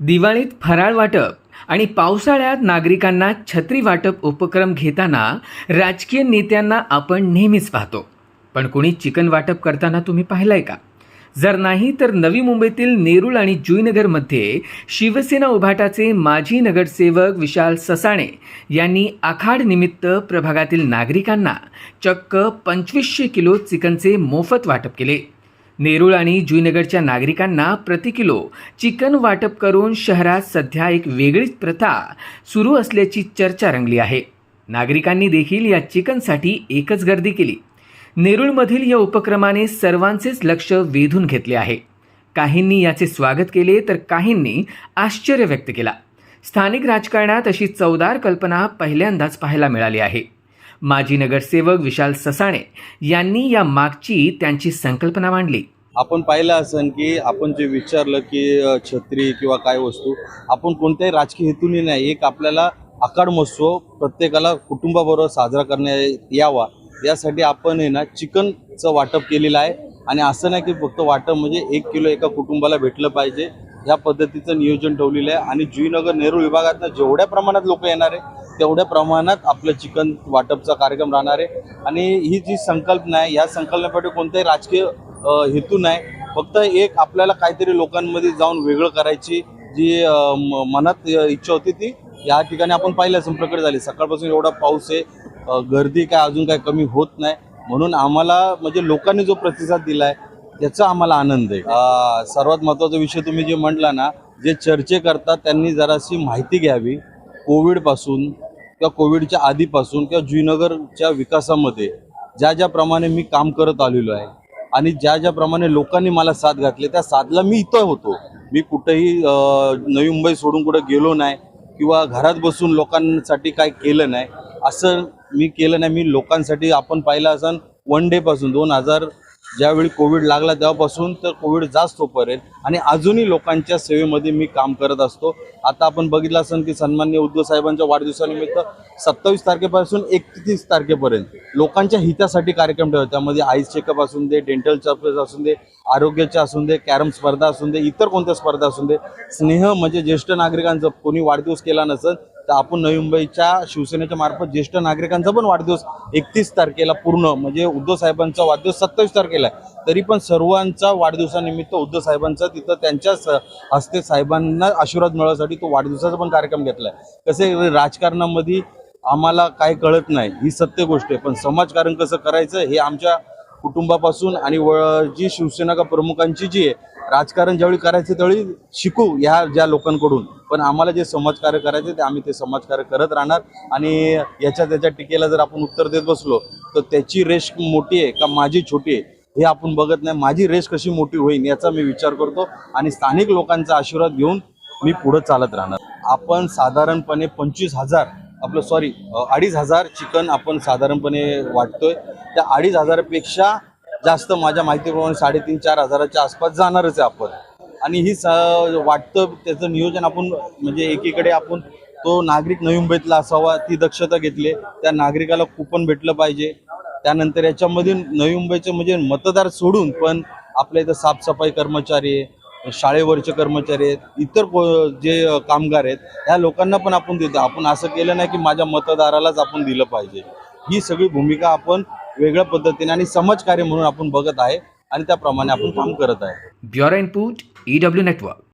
दिवाळीत फराळ वाटप आणि पावसाळ्यात नागरिकांना छत्री वाटप उपक्रम घेताना राजकीय नेत्यांना आपण नेहमीच पाहतो. पण कोणी चिकन वाटप करताना तुम्ही पाहिलंय का? जर नाही तर नवी मुंबईतील नेरूळ आणि जुईनगरमध्ये शिवसेना उभाटाचे माजी नगरसेवक विशाल ससाणे यांनी आखाड निमित्त प्रभागातील नागरिकांना चक्क पंचवीसशे किलो चिकनचे मोफत वाटप केले. नेरूळ आणि जुईनगरच्या नागरिकांना प्रति किलो चिकन वाटप करून शहरात सध्या एक वेगळीच प्रथा सुरू असल्याची चर्चा रंगली आहे. नागरिकांनी देखील या चिकनसाठी एकच गर्दी केली. नेरूळमधील या उपक्रमाने सर्वांचेच लक्ष वेधून घेतले आहे. काहींनी याचे स्वागत केले तर काहींनी आश्चर्य व्यक्त केला. स्थानिक राजकारणात अशी चवदार कल्पना पहिल्यांदाच पाहायला मिळाली आहे. माजी नगरसेवक विशाल ससाणे यांनी या मागची त्यांची संकल्पना मांडली. आपण पाहिलं असेल की आपण जे विचारलं की छत्री किंवा काय वस्तू आपण कोणत्याही राजकीय हेतूने नाही एक आपल्याला आकाड महोत्सव प्रत्येकाला कुटुंबाबरोबर साजरा करण्यात यावा यासाठी आपण आहे ना चिकनचं वाटप केलेलं आहे. आणि असं नाही की फक्त वाटप म्हणजे एक किलो एका कुटुंबाला भेटलं पाहिजे या पद्धतीचं नियोजन ठेवलेलं आहे. आणि जुईनगर नेहरू विभागातनं जेवढ्या प्रमाणात लोक येणार आहे तेवढ्या प्रमाणात आपलं चिकन वाटपचा कार्यक्रम राहणार आहे. आणि ही जी संकल्पना आहे या संकल्पनेसाठी कोणताही राजकीय हेतू नाही. फक्त एक आपल्याला काहीतरी लोकांमध्ये जाऊन वेगळं करायची जी म- मनात इच्छा होती ती या ठिकाणी आपण पाहिलं संप्रकट झाली. सकाळपासून एवढा पाऊस आहे. गर्दी काय अजून काय कमी होत नाही. म्हणून आम्हाला म्हणजे लोकांनी जो प्रतिसाद दिला आहे त्याचा आम्हाला आनंद आहे. सर्वात महत्त्वाचा विषय तुम्ही जे म्हटला ना जे चर्चे करतात त्यांनी जराशी माहिती घ्यावी. कोविडपासून किंवा कोविडच्या आधीपासून किंवा जुईनगरच्या विकासामध्ये ज्या ज्याप्रमाणे मी काम करत आलेलो आहे आणि ज्या ज्याप्रमाणे लोकांनी मला साथ घातली त्या साथला मी इथं होतो. मी कुठंही नवी मुंबई सोडून कुठं गेलो नाही किंवा घरात बसून लोकांसाठी काय केलं नाही असं मी केलं नाही. मी लोकांसाठी आपण पाहिलं असन वन डेपासून दोन हजार ज्यावेळी कोविड लागला तेव्हापासून तर कोविड जास्त होईपर्यंत आणि अजूनही लोकांच्या सेवेमध्ये मी काम करत असतो. आता आपण बघितलं असेल की सन्मान्य उद्धव साहेबांच्या वाढदिवसानिमित्त सत्तावीस तारखेपासून एकतीस तारखेपर्यंत लोकांच्या हितासाठी कार्यक्रम ठेवतात. त्यामध्ये आईस चेकअप असून दे डेंटल चेकअप असून दे आरोग्याच्या असून दे कॅरम स्पर्धा असून दे इतर कोणत्या स्पर्धा असून दे. स्नेह म्हणजे ज्येष्ठ नागरिकांचं कोणी वाढदिवस केला नसेल तर आपण नवी मुंबईच्या शिवसेनेच्या मार्फत ज्येष्ठ नागरिकांचा पण वाढदिवस एकतीस तारखेला पूर्ण म्हणजे उद्धव साहेबांचा वाढदिवस सत्तावीस तारखेला आहे. तरी पण सर्वांचा वाढदिवसानिमित्त उद्धव साहेबांचा तिथं त्यांच्याच हस्ते साहेबांना आशीर्वाद मिळवण्यासाठी तो वाढदिवसाचा पण कार्यक्रम घेतला आहे कसे राजकारणामध्ये आम्हाला काय कळत नाही ही सत्य गोष्ट आहे. पण समाजकारण कसं करायचं हे आमच्या कुटुंबापासून आणि व- जी शिवसेना का प्रमुखांची जी आहे राजकारण ज्यावेळी करायचं त्यावेळी शिकू ह्या ज्या लोकांकडून. पण आम्हाला जे समाजकार्य करायचे ते आम्ही ते समाजकार्य करत राहणार. आणि याच्या त्याच्या टीकेला जर आपण उत्तर देत बसलो तर त्याची रेश मोठी आहे का माझी छोटी आहे हे आपण बघत नाही. माझी रेस कशी मोठी होईल याचा मी विचार करतो. आणि स्थानिक लोकांचा आशीर्वाद घेऊन मी पुढे चालत राहणार. आपण साधारणपणे पंचवीस हजार आपलं सॉरी अडीच हजार चिकन आपण साधारणपणे वाटतोय. त्या अडीच हजारापेक्षा जास्त माझ्या माहितीप्रमाणे साडेतीन चार हजाराच्या आसपास जाणारच आहे आपण. आणि ही स वाटतं त्याचं नियोजन आपण म्हणजे एकीकडे आपण तो नागरिक नवी मुंबईतला असावा ती दक्षता घेतली त्या नागरिकाला कुपन भेटलं पाहिजे. त्यानंतर याच्यामधून नवी मुंबईचे म्हणजे मतदार सोडून पण आपल्या इथं साफसफाई कर्मचारी आहे शाळेवरचे कर्मचारी आहेत इतर को- जे कामगार आहेत ह्या लोकांना पण आपण देतो. आपण असं केलं नाही की माझ्या मतदारालाच आपण दिलं पाहिजे. ही सगळी भूमिका आपण वेगळ्या पद्धतीने आणि समाजकार्य म्हणून आपण बघत आहे आणि त्याप्रमाणे आपण काम करत आहे. Bureau input EW network